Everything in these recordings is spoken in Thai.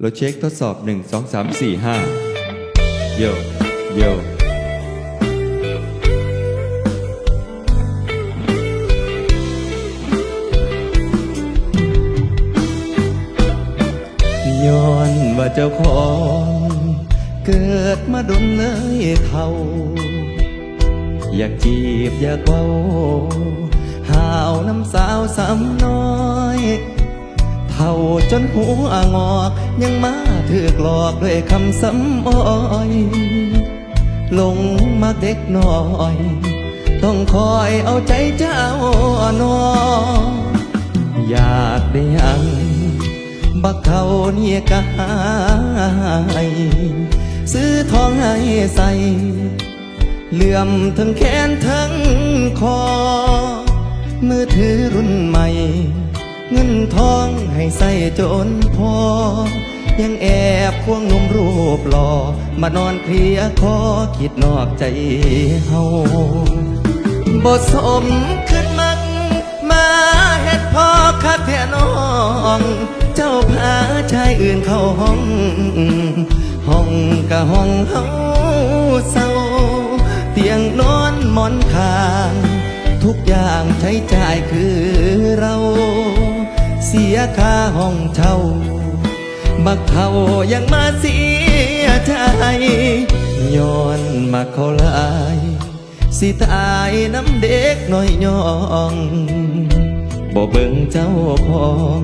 เราเช็คทดสอบ 1 2 3 4 5 โย โย ย้อนว่าเจ้าของ เกิดมาดนเลยเท่า อยากจีบอยากเว้าหาวน้ำสาวสำน้อย เท่าจนหัวงอก ยังมาถือกหลอกด้วยคำสำอ้อยลงมักเด็กน้อย ต้องคอยเอาใจเจ้านออยากได้ยังบักเขาเนี่ยกายซื้อทองให้ใส่เหลื่อมทั้งแขนทั้งคอ มือถือรุ่นใหม่ เงินทองให้ใส่จนพอ ยังแอบควงนุ่มรูปหล่อมานอนเคลียคอคิดนอกใจเฮาบทสมขึ้นมัก มาเฮ็ดพ่อคักแท่น้อง เจ้าพาชายอื่นเข้าห้อง ห้องกะห้องเฮาเศร้า เตียงนอนหมอนข้างทุกอย่างใช้จ่ายคือเรา สียค่าห้องเช่าบักเทายังมาเสียใจย้อนมาเขาหลาย สิตายน้ำเด็กน้อยยองบ่เบิ่งเจ้าของ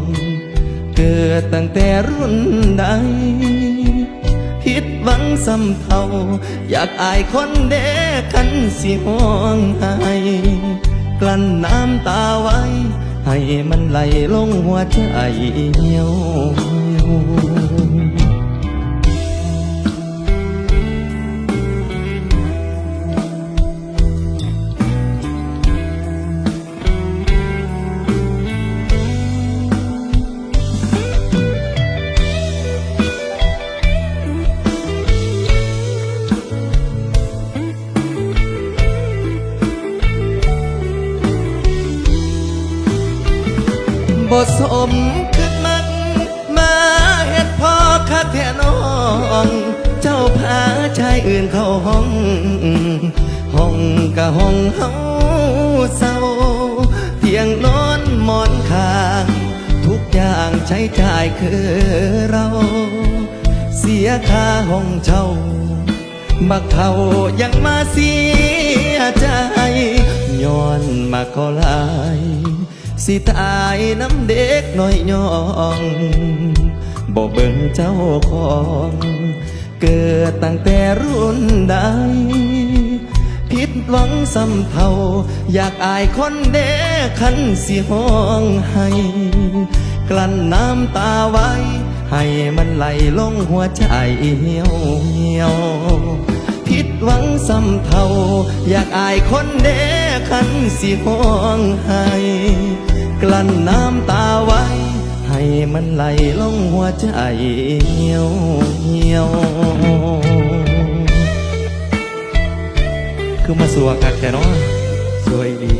เกิดตั้งแต่รุ่นใดผิดหวังซ้ำเทาอยากอายคนเด็กคันสิห้องไห้กลั้นน้ำตาไว้ ให้มันไหลลงหัวใจเหี่ยว บทสมขึ้นมันมาเฮ็ดพ่อคักแท่น้อง เจ้าพาชายอื่นเข้าห้อง ห้องกะห้องเฮาเศร้าเตียงนอนหมอนข้าง ทุกอย่างใช้จ่ายคือเรา เสียค่าห้องเช่าบักเขายังมาเสียใจย้อนมาขอลาย สิตายน้ำเด็กน้อยยองบ่เบิ่งเจ้าของเกิดตั้งแต่รุ่นใดผิดหวังซ้ำเทาอยากอายคนเด็กคันสิห้องให้ กลั้นน้ำตาไว้ ให้มันไหลลงหัวใจเหี่ยวเหี่ยวผิดหวังซ้ำเทาอยากอายคนเด็กคันสิห้องให้ กลั้นน้ำตาไว้ ให้มันไหลลงหัวใจเหี่ยวเหี่ยว คือมาสัวกักแต่เนาะสวยดี